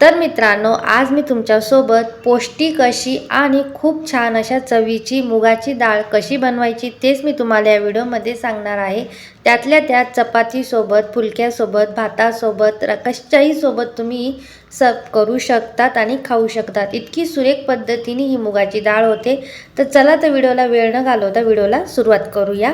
तर मित्रांनो आज मी तुमच्यासोबत पौष्टिक अशी आणि खूप छान अशा चवीची मुगाची डाळ कशी बनवायची तेच मी तुम्हाला या व्हिडिओमध्ये सांगणार आहे. त्यातल्या त्यात चपातीसोबत फुलक्यासोबत भातासोबत कशाहीसोबत सोबत तुम्ही सर्व करू शकतात आणि खाऊ शकतात. इतकी सुरेख पद्धतीने ही मुगाची डाळ होते. तर चला तर व्हिडिओला वेळ न घालवता व्हिडिओला सुरुवात करूया.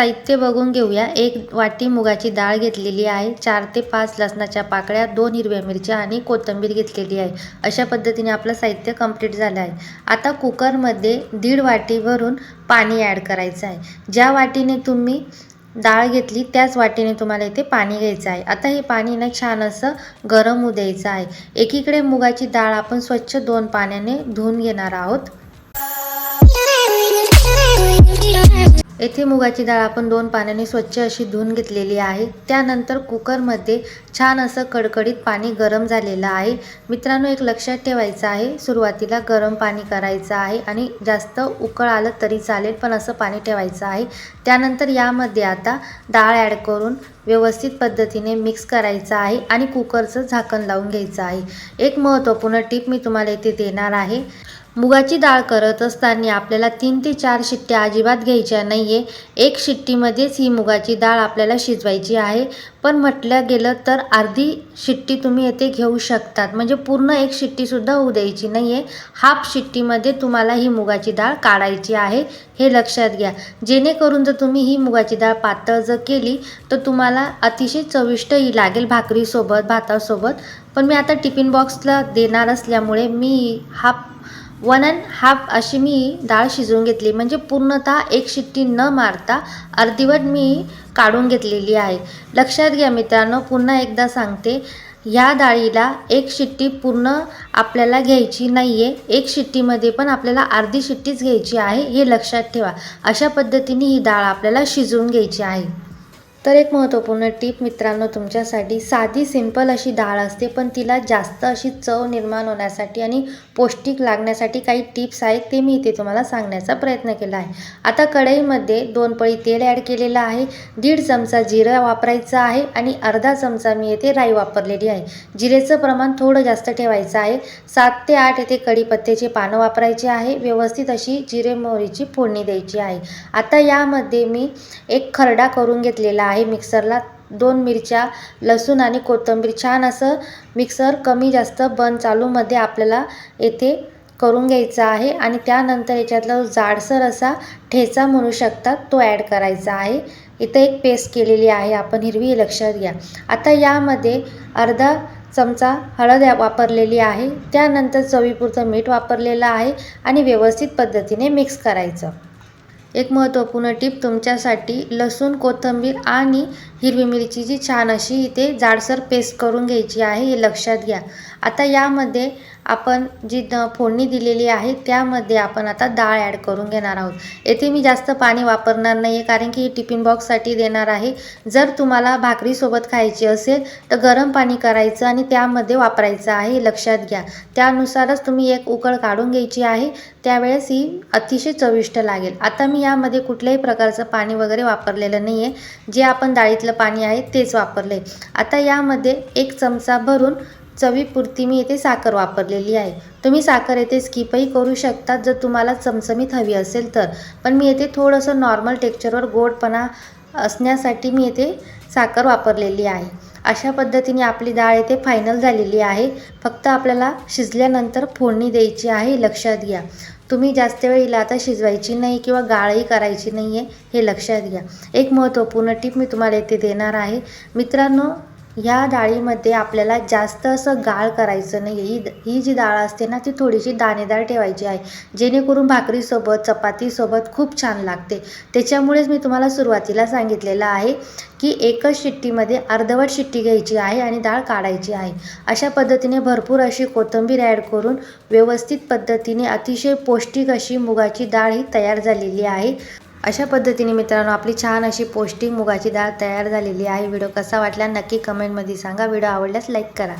साहित्य बघून घेऊया. एक वाटी मुगाची डाळ घेतलेली आहे. चार ते पाच लसणाच्या पाकळ्या दोन हिरव्या मिरच्या आणि कोथिंबीर घेतलेली आहे. अशा पद्धतीने आपलं साहित्य कंप्लीट झालं आहे. आता कुकरमध्ये दीड वाटी भरून पाणी ॲड करायचं आहे. ज्या वाटीने तुम्ही डाळ घेतली त्याच वाटीने तुम्हाला इथे पाणी घ्यायचं आहे. आता हे पाणी ना छान असं गरम होऊ द्यायचं आहे. एकीकडे मुगाची डाळ आपण स्वच्छ दोन पाण्याने धुवून घेणार आहोत. येथे मुगाची डाळ आपण दोन पाण्याने स्वच्छ अशी धुवून घेतलेली आहे. त्यानंतर कुकरमध्ये छान असं कडकडीत पाणी गरम झालेलं आहे. मित्रांनो एक लक्षात ठेवायचं आहे सुरुवातीला गरम पाणी करायचं आहे आणि जास्त उकळ आलं तरी चालेल पण असं पाणी ठेवायचं आहे. त्यानंतर यामध्ये आता डाळ ॲड करून व्यवस्थित पद्धतीने मिक्स करायचं आहे आणि कुकरचं झाकण लावून घ्यायचं आहे. एक महत्त्वपूर्ण टिप मी तुम्हाला इथे देणार आहे. मुगाची डाळ करत असताना आपल्याला तीन ते चार शिट्ट्या अजिबात घ्यायच्या नाही आहे एक शिट्टीमध्येच ही मुगाची डाळ आपल्याला शिजवायची आहे. पण म्हटलं गेलं तर अर्धी शिट्टी तुम्ही येथे घेऊ शकतात. म्हणजे पूर्ण एक शिट्टीसुद्धा होऊ द्यायची नाही आहे हाफ शिट्टीमध्ये तुम्हाला ही मुगाची डाळ काढायची आहे. हे लक्षात घ्या. जेणेकरून जर तुम्ही ही मुगाची डाळ पातळ जर केली तर तुम्हाला अतिशय चविष्ट ही लागेल भाकरीसोबत भातासोबत. पण मी आता टिफिन बॉक्सला देणार असल्यामुळे मी हाफ वन अँड हाफ अशी मी डाळ शिजवून घेतली. म्हणजे पूर्णतः एक शिट्टी न मारता अर्धीवट मी काढून घेतलेली आहे. लक्षात घ्या मित्रांनो पुन्हा एकदा सांगते ह्या डाळीला एक शिट्टी पूर्ण आपल्याला घ्यायची नाही आहे एक शिट्टीमध्ये पण आपल्याला अर्धी शिट्टीच घ्यायची आहे हे लक्षात ठेवा. अशा पद्धतीने ही डाळ आपल्याला शिजवून घ्यायची आहे. तर एक महत्त्वपूर्ण टीप मित्रांनो तुमच्यासाठी साधी सिंपल अशी डाळ असते पण तिला जास्त अशी चव निर्माण होण्यासाठी आणि पौष्टिक लागण्यासाठी काही टिप्स आहेत ते मी इथे तुम्हाला सांगण्याचा प्रयत्न केला आहे. आता कढईमध्ये दोन पळी तेल ॲड केलेलं आहे दीड चमचा जिरं वापरायचं आहे आणि अर्धा चमचा मी येथे राई वापरलेली आहे. जिरेचं प्रमाण थोडं जास्त ठेवायचं आहे. सात ते आठ येथे कढीपत्त्याचे पानं वापरायचे आहे व्यवस्थित अशी जिरे मोहरीची फोडणी द्यायची आहे. आता यामध्ये मी एक खरडा करून घेतलेला आहे मिक्सरला दोन मिरच्या लसूण आणि कोथिंबीर. छान असं मिक्सर कमी जास्त बंद चालूमध्ये आपल्याला येथे करून घ्यायचा आहे आणि त्यानंतर याच्यातला जाडसर असा ठेचा म्हणू शकतात तो ॲड करायचा आहे. इथं एक पेस्ट केलेली आहे आपण हिरवी लक्षात घ्या. आता यामध्ये अर्धा चमचा हळद वापरलेली आहे. त्यानंतर चवीपुरतं मीठ वापरलेलं आहे आणि व्यवस्थित पद्धतीने मिक्स करायचं. एक महत्त्वपूर्ण टीप तुमच्यासाठी लसूण कोथिंबीर आणि हिरवी मिरचीची छान अशी इथे जाडसर पेस्ट करून घ्यायची आहे हे लक्षात घ्या. आता यामध्ये आपण जी द फोडणी दिलेली आहे त्यामध्ये आपण आता डाळ ॲड करून घेणार आहोत. येथे मी जास्त पाणी वापरणार नाही आहे कारण की ही टिफिन बॉक्ससाठी देणार आहे. जर तुम्हाला भाकरीसोबत खायची असेल तर गरम पाणी करायचं आणि त्यामध्ये वापरायचं आहे लक्षात घ्या. त्यानुसारच तुम्ही एक उकळ काढून घ्यायची आहे. त्यावेळेस ही अतिशय चविष्ट लागेल. आता मी यामध्ये कुठल्याही प्रकारचं पाणी वगैरे वापरलेलं नाही आहे जे आपण डाळीतलं पाणी आहे तेच वापरलं आहे आता यामध्ये एक चमचा भरून चवीपुरती मी इथे साखर वापरलेली आहे. तुम्ही साखर येथे स्किपही करू शकतात जर तुम्हाला चमचमीत हवी असेल तर. पण मी येथे थोडंसं नॉर्मल टेक्स्चरवर गोडपणा असण्यासाठी मी येथे साखर वापरलेली आहे. अशा पद्धतीने आपली डाळ येथे फायनल झालेली आहे. फक्त आपल्याला शिजल्यानंतर फोडणी द्यायची आहे लक्षात घ्या. तुम्ही जास्त वेळ हिला आता शिजवायची नाही किंवा गाळही करायची नाही आहे हे लक्षात घ्या. एक महत्त्वपूर्ण टीप मी तुम्हाला येथे देणार आहे. मित्रांनो ह्या डाळीमध्ये आपल्याला जास्त असं गाळ करायचं नाही ही ही जी डाळ असते ना ती थोडीशी दाणेदार ठेवायची आहे. जेणेकरून भाकरीसोबत चपातीसोबत खूप छान लागते. त्याच्यामुळेच मी तुम्हाला सुरुवातीला सांगितलेलं आहे की एकच शिट्टीमध्ये अर्धवट शिट्टी घ्यायची आहे आणि डाळ काढायची आहे. अशा पद्धतीने भरपूर अशी कोथिंबीर ॲड करून व्यवस्थित पद्धतीने अतिशय पौष्टिक अशी मुगाची डाळ ही तयार झालेली आहे. अशा पद्धतीने मित्रांनो आपली छान अशी पौष्टिक मुगाची डाळ तयार झालेली आहे. व्हिडिओ कसा वाटला नक्की कमेंटमध्ये सांगा. व्हिडिओ आवडल्यास लाईक करा.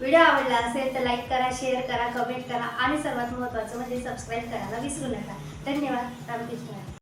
व्हिडिओ आवडला असेल तर लाईक करा शेअर करा कमेंट करा आणि सर्वात महत्त्वाचं म्हणजे सबस्क्राईब करायला विसरू नका. धन्यवाद. रामकृष्ण.